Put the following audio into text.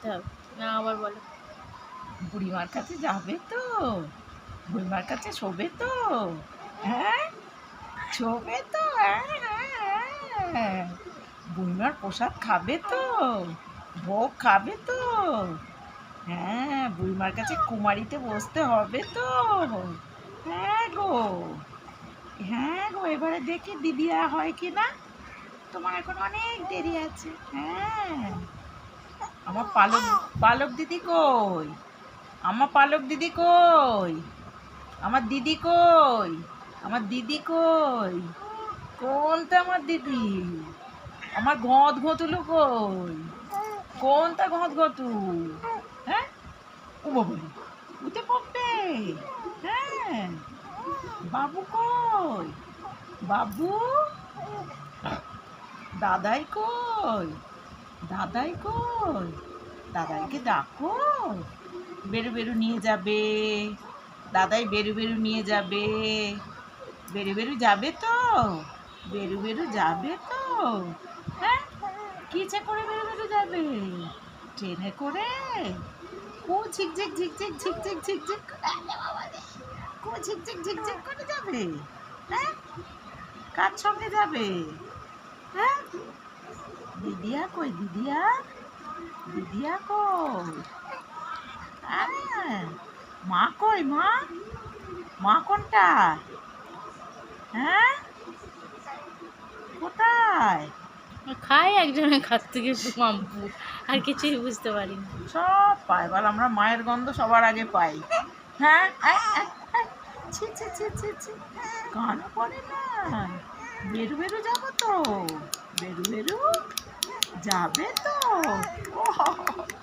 কাটতে হবে। না আবার বলে। বুড়িমার কাছে যাবে তো। বুড়িমার কাছে শোবে তো। হ্যাঁ? শোবে তো হ্যাঁ, হ্যাঁ। বুড়িমার প্রসাদ খাবে তো ভোগ খাবে তো। হ্যাঁ বুড়িমার কাছে কুমারিতে বসতে হবে তো। হ্যাঁ গো। হ্যাঁ গো এবারে দেখি দিদিয়া হয় কি না তোমার এখন অনেক দেরি আছে। হ্যাঁ। আমার পালক পালক দিদি কই? আমার পালক দিদি কই? আমার দিদি কই? আমার দিদি কই? কোনটা আমার দিদি? আমার ঘট ঘটুলো কই? কোনটা ঘট ঘটু হ্যাঁ? ও বাবা, উঠে পড়বে। হ্যাঁ। বাবু কই? বাবু? দাদাই কই? দাদাই কই? দাদাইকে ডাকো বেরু বেরু নিয়ে যাবে দাদাই বেরু বেরু নিয়ে যাবে বেরু বেরু যাবে তো বেরু বেরু যাবে তো হ্যাঁ কিসে করে বেরু বেরু যাবে ট্রেনে করে কো ঝিকঝিক ঝিকঝিক ঝিকঝিক ঝিকঝিক। কো ঝিকঝিক ঝিকঝিক করে যাবে হ্যাঁ কার সঙ্গে যাবে হ্যাঁ দিদিয়া কই দিদিয়া দিদিয়া কই? হ্যাঁ মা কই মা? মা কোনটা? হ্যাঁ? কোথায়? খাই একজনের কাছ থেকে শ্যাম্পু আর কিছুই বুঝতে পারি না সব পাই বল আমরা মায়ের গন্ধ সবার আগে পাই। হ্যাঁ। ছি ছি ছি ছি ছি। কানে পড়ে না। বেরু বেরু যাব তো? বেরু বেরু যাবে তো? 哇